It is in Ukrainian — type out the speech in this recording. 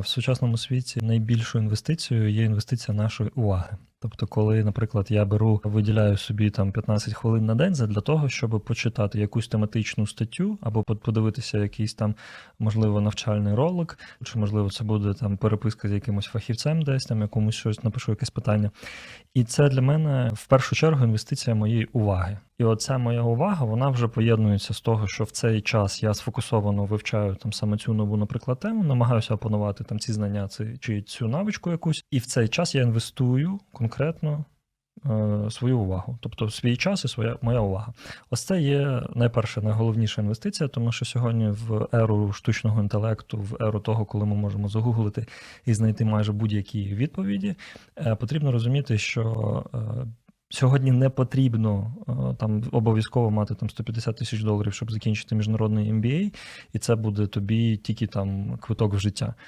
В сучасному світі найбільшою інвестицією є інвестиція нашої уваги. Тобто, коли, наприклад, я беру, виділяю собі там 15 хвилин на день для того, щоб почитати якусь тематичну статтю або подивитися якийсь там, можливо, навчальний ролик, чи можливо це буде там переписка з якимось фахівцем, десь там якомусь щось напишу якесь питання. І це для мене в першу чергу інвестиція моєї уваги. І оця моя увага, вона вже поєднується з того, що в цей час я сфокусовано вивчаю там саме цю нову, наприклад, тему, намагаюся опанувати там ці знання чи цю навичку якусь, і в цей час я інвестую конкретно е, свою увагу, тобто свій час і своя моя увага. Ось це є найперше, найголовніша інвестиція, тому що сьогодні в еру штучного інтелекту, в еру того, коли ми можемо загуглити і знайти майже будь-які відповіді, е, потрібно розуміти, що е, Сьогодні не потрібно е, там обов'язково мати там 150 тисяч доларів, щоб закінчити міжнародний MBA, і це буде тобі тільки там квиток в життя.